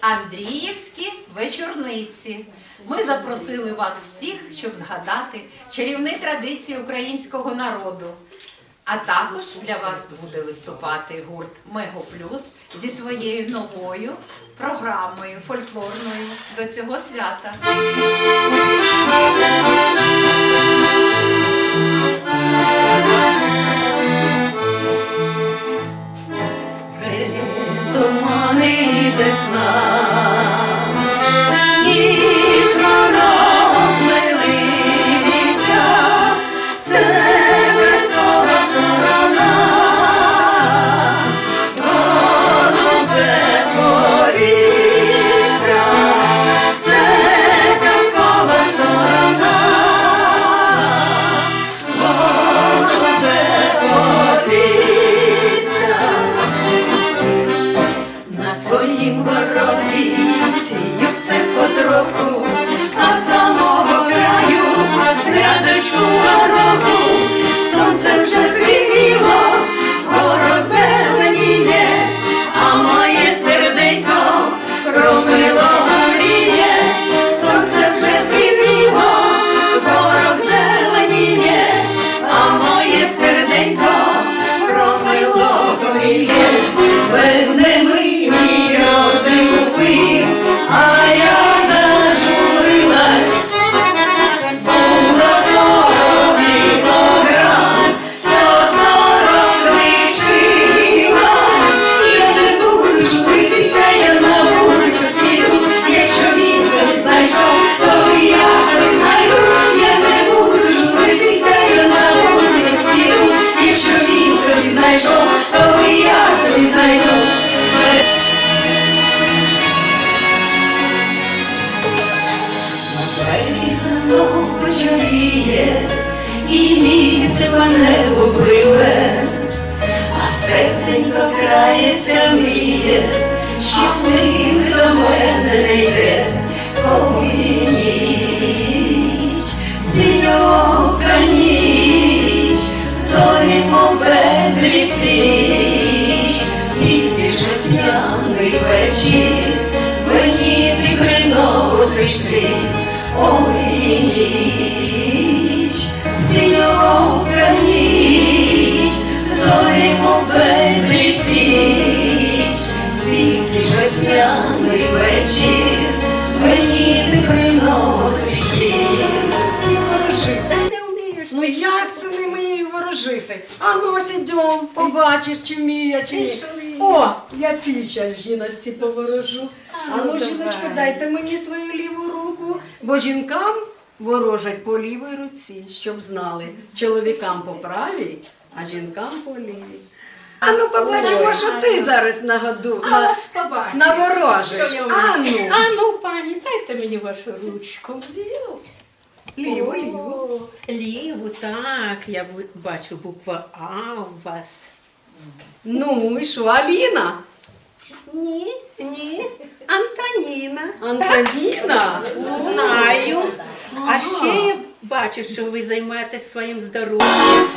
Андріївські вечорниці. Ми запросили вас всіх, щоб згадати чарівні традиції українського народу. А також для вас буде виступати гурт Мего Плюс зі своєю новою програмою фольклорною до цього свята. Тумани весна, сонце вже і місяць мене обливе, а серденько крається мріє, що миг до мене не йде, коли ніч, синьока ніч, зорі мов стільки ж весняний вечір, мені ти приносиш скрізь, ой ніч, синьока ніч, зорі мов безліч січ, стільки ж весняний вечір, мені ти приносиш скрізь. Як це не вмію ворожити? А ну ось ідем, побачиш, чи вмію я, чи ні. О, я цій щас жіночці поворожу. А ну, жіночко, дайте мені свою ліву руку, бо жінкам ворожать по лівій руці, щоб знали. Чоловікам по правій, а жінкам по лівій. А ну побачимо, Ой, що а ти ну. зараз нагаду, А на, вас побачиш. наворожиш. що я А вмію. ну. А ну, пані, дайте мені вашу ручку. Ліву, ліву. Ліву, так. Я бачу буква А у вас. Ну і що, Аліна? Ні, ні. Антоніна. Антоніна? Знаю. А ще я бачу, що ви займаєтесь своїм здоров'ям.